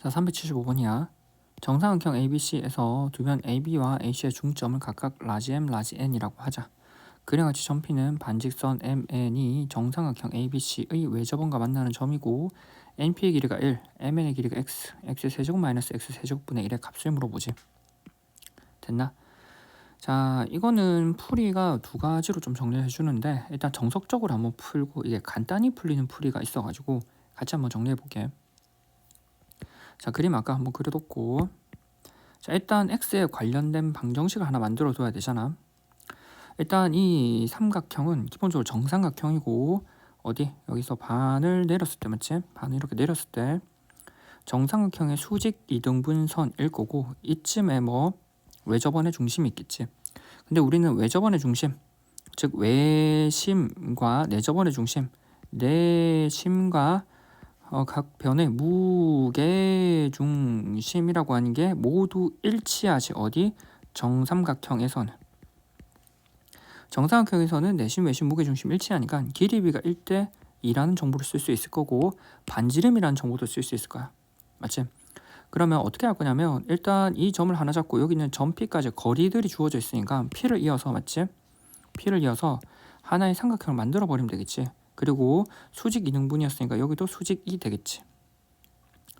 자, 375번이야. 정사각형 ABC에서 두 변 AB와 AC의 중점을 각각 라지 M, 라지 N이라고 하자. 그래같이 점피는 반직선 MN이 정사각형 ABC의 외접원과 만나는 점이고 NP의 길이가 1, MN의 길이가 X, X의 세제곱 마이너스 X 세제곱분의 1의 값을 물어보지. 됐나? 자, 이거는 풀이가 두 가지로 좀 정리해 주는데 일단 정석적으로 한번 풀고 이게 간단히 풀리는 풀이가 있어가지고 같이 한번 정리해 볼게. 자, 그림 아까 한번 그려뒀고 자, 일단 x에 관련된 방정식을 하나 만들어 둬야 되잖아. 일단 이 삼각형은 기본적으로 정삼각형이고 어디 여기서 반을 내렸을 때 맞지? 반을 이렇게 내렸을 때 정삼각형의 수직 이등분선일 거고 이쯤에 뭐 외접원의 중심이 있겠지. 근데 우리는 외접원의 중심, 즉 외심과 내접원의 중심, 내심과 어, 각 변의 무게 중심이라고 하는 게 모두 일치하지 어디 정삼각형에서는 정삼각형에서는 내심 외심 무게 중심 일치하니까 길이비가 1대 2라는 정보를 쓸 수 있을 거고 반지름이라는 정보도 쓸 수 있을 거야 맞지? 그러면 어떻게 할 거냐면 일단 이 점을 하나 잡고 여기 있는 점 P까지 거리들이 주어져 있으니까 P를 이어서 맞지? P를 이어서 하나의 삼각형을 만들어 버리면 되겠지 그리고 수직 이등분이었으니까 여기도 수직이 되겠지.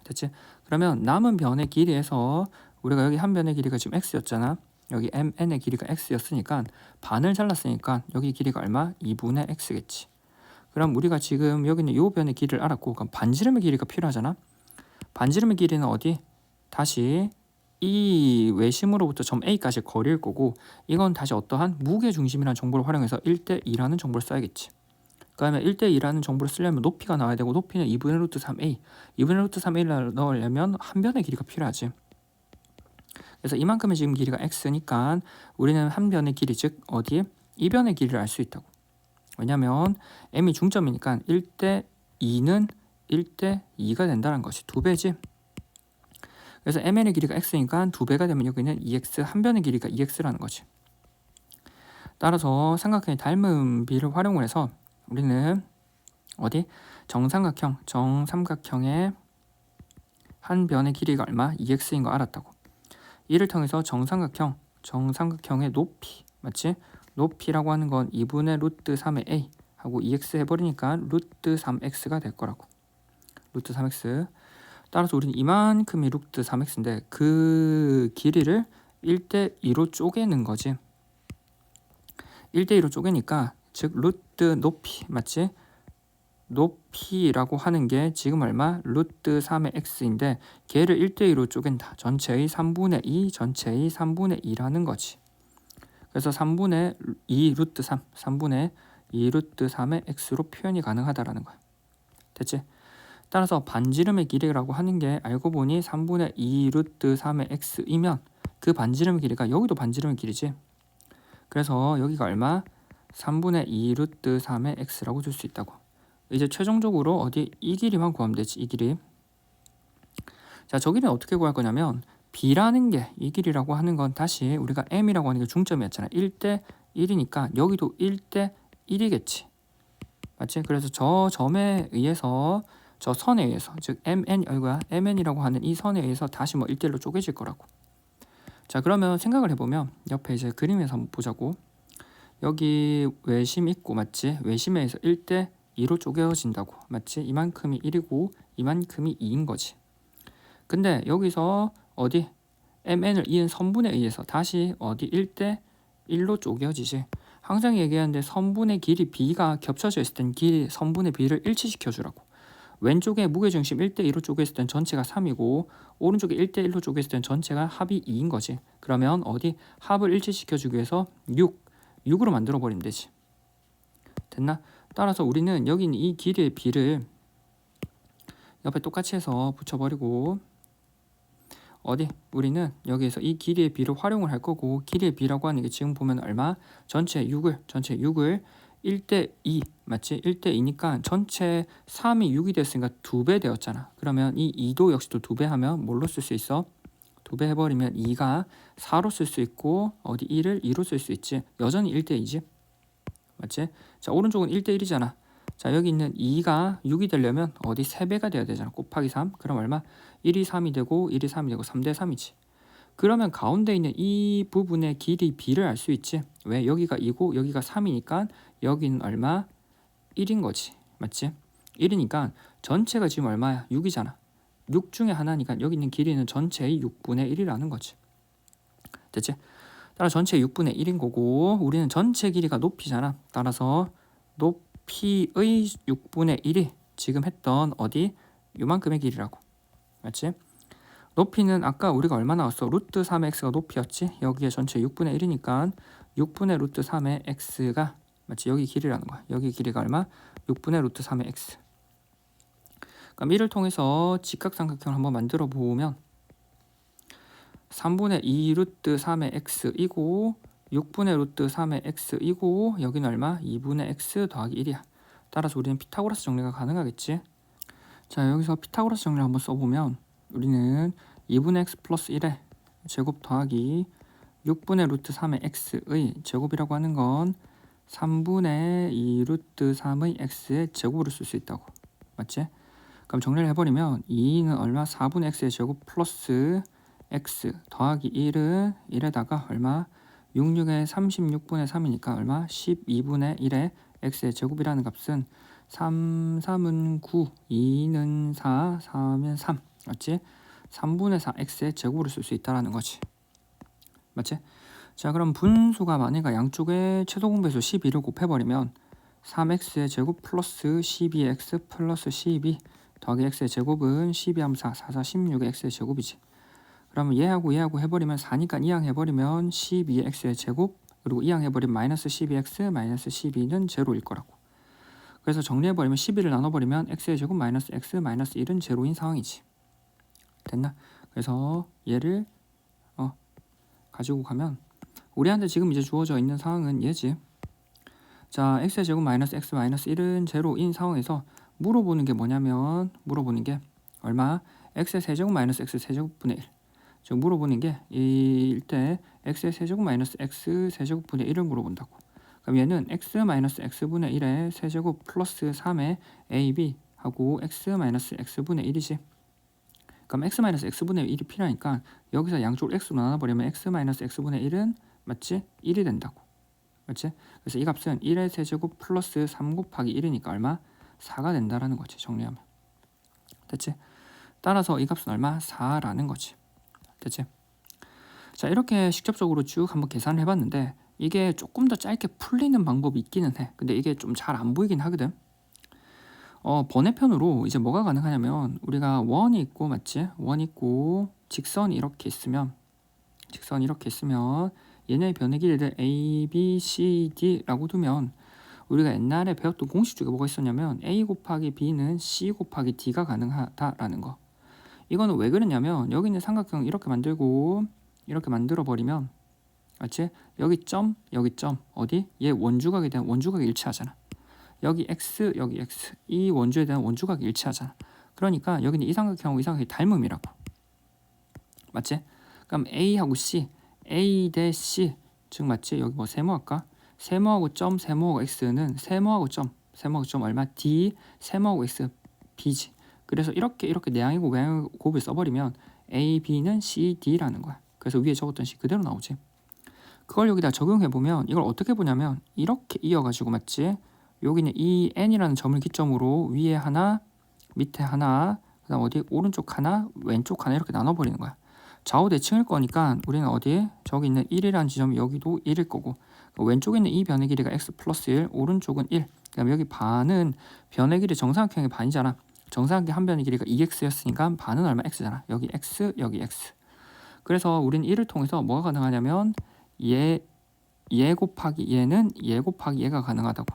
됐지? 그러면 남은 변의 길이에서 우리가 여기 한 변의 길이가 지금 x였잖아. 여기 mn의 길이가 x였으니까 반을 잘랐으니까 여기 길이가 얼마? 2분의 x겠지. 그럼 우리가 지금 여기 있는 요 변의 길이를 알았고 그럼 반지름의 길이가 필요하잖아. 반지름의 길이는 어디? 다시 이 외심으로부터 점 A까지 거리일 거고 이건 다시 어떠한 무게 중심이라는 정보를 활용해서 1대 2라는 정보를 써야겠지. 그다음에 1대2라는 정보를 쓰려면 높이가 나와야 되고 높이는 2분의 루트 3a 2분의 루트 3a를 넣으려면 한 변의 길이가 필요하지. 그래서 이만큼의 지금 길이가 x니까 우리는 한 변의 길이 즉 어디에? 이 변의 길이를 알 수 있다고. 왜냐면 m이 중점이니까 1대 2는 1대 2가 된다는 것이 두 배지. 그래서 mn의 길이가 x니까 두 배가 되면 여기는 2x 한 변의 길이가 2x라는 거지. 따라서 삼각형의 닮은 비를 활용을 해서 우리는 어디? 정삼각형 정삼각형의 한 변의 길이가 얼마? 2x인 거 알았다고. 이를 통해서 정삼각형 정삼각형의 높이 맞지? 높이라고 하는 건 2분의 루트 3의 a 하고 2x 해버리니까 루트 3x가 될 거라고. 루트 3x 따라서 우리는 이만큼이 루트 3x인데 그 길이를 1대 2로 쪼개는 거지. 1대 2로 쪼개니까 즉 루트 높이 맞지? 높이라고 하는 게 지금 얼마? 루트 3의 x인데 걔를 1대2로 쪼갠다. 전체의 3분의 2, 전체의 3분의 2라는 거지. 그래서 3분의 2 루트 3, 3분의 2 루트 3의 x로 표현이 가능하다라는 거야. 됐지? 따라서 반지름의 길이라고 하는 게 알고 보니 3분의 2 루트 3의 x이면 그 반지름의 길이가 여기도 반지름의 길이지. 그래서 여기가 얼마? 3분의 2 루트 3의 x라고 줄 수 있다고. 이제 최종적으로 어디 이 길이만 구하면 되지. 이 길이. 자, 저 길이는 어떻게 구할 거냐면 b라는 게 이 길이라고 하는 건 다시 우리가 m이라고 하는 게 중점이었잖아. 1대 1이니까 여기도 1대 1이겠지. 맞지? 그래서 저 점에 의해서 저 선에 의해서 즉 mn 여기가 mn이라고 하는 이 선에 의해서 다시 뭐 1대1로 쪼개질 거라고. 자, 그러면 생각을 해 보면 옆에 이제 그림에서 한번 보자고. 여기 외심 있고 맞지? 외심에서 1대 2로 쪼개어진다고 맞지? 이만큼이 1이고 이만큼이 2인 거지. 근데 여기서 어디 mn을 이은 선분에 의해서 다시 어디 1대 1로 쪼개어지지. 항상 얘기하는데 선분의 길이 b가 겹쳐져 있을 땐 길이 선분의 b를 일치시켜 주라고. 왼쪽에 무게중심 1대 2로 쪼개있을 땐 전체가 3이고 오른쪽에 1대 1로 쪼개있을 땐 전체가 합이 2인 거지. 그러면 어디 합을 일치시켜 주기 위해서 6 6으로 만들어 버리면 되지. 됐나? 따라서 우리는 여기 있는 이 길이의 b를 옆에 똑같이 해서 붙여버리고 어디 우리는 여기에서 이 길이의 b를 활용을 할 거고 길이의 b라고 하는 게 지금 보면 얼마? 전체 6을 전체 6을 1대 2 맞지? 1대 2니까 전체 3이 6이 됐으니까 2배 되었잖아. 그러면 이 2도 역시 또 2배 하면 뭘로 쓸 수 있어? 2배 해버리면 2가 4로 쓸 수 있고 어디 1을 2로 쓸 수 있지. 여전히 1대 2지. 맞지? 자 오른쪽은 1대 1이잖아. 자 여기 있는 2가 6이 되려면 어디 3배가 돼야 되잖아 곱하기 3 그럼 얼마? 1이 3이 되고 1이 3이 되고 3대 3이지 그러면 가운데 있는 이 부분의 길이 b를 알 수 있지 왜? 여기가 2고 여기가 3이니까 여기는 얼마? 1인 거지 맞지? 1이니까 전체가 지금 얼마야? 6이잖아 6 중에 하나니까 여기 있는 길이는 전체의 6분의 1이라는 거지 됐지? 따라 전체 6분의 1인 거고 우리는 전체 길이가 높이잖아 따라서 높이의 6분의 1이 지금 했던 어디? 요만큼의 길이라고 맞지? 높이는 아까 우리가 얼마 나왔어? 루트 3의 x가 높이였지? 여기에 전체 6분의 1이니까 6분의 루트 3의 x가 맞지? 여기 길이라는 거야. 여기 길이가 얼마? 6분의 루트 3의 x. 이를 통해서 직각삼각형을 한번 만들어 보면 3분의 2 루트 3의 x이고 6분의 루트 3의 x이고 여기는 얼마? 2분의 x 더하기 1이야. 따라서 우리는 피타고라스 정리가 가능하겠지? 자 여기서 피타고라스 정리를 한번 써보면 우리는 2분의 x 플러스 1의 제곱 더하기 6분의 루트 3의 x의 제곱이라고 하는 건 3분의 2 루트 3의 x의 제곱으로 쓸 수 있다고 맞지? 그럼 정리를 해버리면 2는 얼마? 4분의 x의 제곱 플러스 x 더하기 1은 1에다가 얼마? 66의 36분의 3이니까 얼마? 12분의 1의 x의 제곱이라는 값은 3, 3은 9, 2는 4, 4면 3 맞지? 3분의 4 x의 제곱으로 쓸 수 있다라는 거지 맞지? 자 그럼 분수가 만약에 양쪽에 최소 공배수 12를 곱해버리면 3x의 제곱 플러스 12x 플러스 12 더하기 x의 제곱은 12 하면 4, 4, 4, 16의 x의 제곱이지 그러면 얘하고 얘하고 해버리면 4니까 이항 해버리면 12x의 제곱 그리고 이항 해버리면 마이너스 12x 마이너스 12는 제로일 거라고 그래서 정리해버리면 12를 나눠버리면 x의 제곱 마이너스 x 마이너스 1은 제로인 상황이지 됐나? 그래서 얘를 어, 가지고 가면 우리한테 지금 이제 주어져 있는 상황은 얘지. 자, x의 제곱 마이너스 x 마이너스 1은 제로인 상황에서 물어보는 게 뭐냐면 물어보는 게 얼마? x의 세제곱 마이너스 x 세제곱분의 1. 지금 물어보는 게 이일 때 x의 세제곱 마이너스 x 세제곱분의 1을 물어본다고. 그럼 얘는 x 마이너스 x분의 1의 세제곱 플러스 3의 ab 하고 x 마이너스 x분의 1이지. 그럼 x 마이너스 x분의 1이 필요하니까 여기서 양쪽을 x로 나눠버리면 x 마이너스 x분의 1은 맞지? 1이 된다고. 맞지? 그래서 이 값은 1의 세제곱 플러스 3 곱하기 1이니까 얼마? 4가 된다라는 거지. 정리하면. 됐지? 따라서 이 값은 얼마? 4라는 거지. 됐지? 자 이렇게 직접적으로 쭉 한번 계산을 해봤는데 이게 조금 더 짧게 풀리는 방법이 있기는 해. 근데 이게 좀 잘 안 보이긴 하거든. 어, 번외편으로 이제 뭐가 가능하냐면 우리가 원이 있고 맞지? 원 있고 직선이 이렇게 있으면 직선이 이렇게 있으면 얘네의 변의 길이를 a, b, c, d라고 두면 우리가 옛날에 배웠던 공식 중에 뭐가 있었냐면 a 곱하기 b는 c 곱하기 d가 가능하다라는 거. 이거는 왜 그러냐면 여기 있는 삼각형 이렇게 만들고 이렇게 만들어 버리면 맞지? 여기 점, 여기 점 어디? 얘 원주각에 대한 원주각이 일치하잖아. 여기 x, 여기 x 이 원주에 대한 원주각이 일치하잖아. 그러니까 여기는 이 삼각형하고 이 삼각형이 닮음이라고. 맞지? 그럼 a하고 c, a 대 c 즉 맞지? 여기 뭐 세모할까? 세모하고 점, 세모하고 x는 세모하고 점, 세모하고 점 얼마? d, 세모하고 x, b지. 그래서 이렇게 이렇게 내양이고 외양의 곱을 써버리면 a, b는 c, d라는 거야. 그래서 위에 적었던 식 그대로 나오지. 그걸 여기다 적용해 보면 이걸 어떻게 보냐면 이렇게 이어가지고 맞지? 여기는 이 n이라는 점을 기점으로 위에 하나, 밑에 하나, 그다음 어디 오른쪽 하나, 왼쪽 하나 이렇게 나눠버리는 거야. 좌우 대칭일 거니까 우리는 어디에 저기 있는 1이라는 지점이 여기도 1일 거고 그 왼쪽에 있는 이 변의 길이가 x 플러스 1, 오른쪽은 1. 그다음 여기 반은 변의 길이 정사각형의 반이잖아. 정사각형 한 변의 길이가 2x였으니까 반은 얼마 x잖아. 여기 x, 여기 x. 그래서 우리는 이를 통해서 뭐가 가능하냐면 얘, 얘 곱하기 얘는 얘 곱하기 얘가 가능하다고.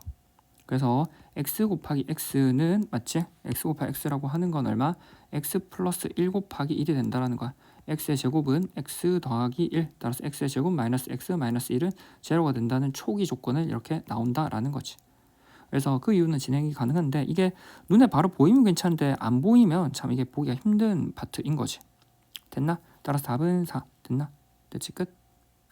그래서 x 곱하기 x는 맞지? x 곱하기 x라고 하는 건 얼마? x 플러스 1 곱하기 1이 된다라는 거야. X의 제곱은 x 더하기 1 따라서 x의 제곱 마이너스 x 마이너스 1은 제로가 된다는 초기 조건을 이렇게 나온다라는 거지. 그래서 그 이유는 진행이 가능한데 이게 눈에 바로 보이면 괜찮은데 안 보이면 참 이게 보기가 힘든 파트인 거지. 됐나? 따라서 답은 4. 됐나? 됐지 끝.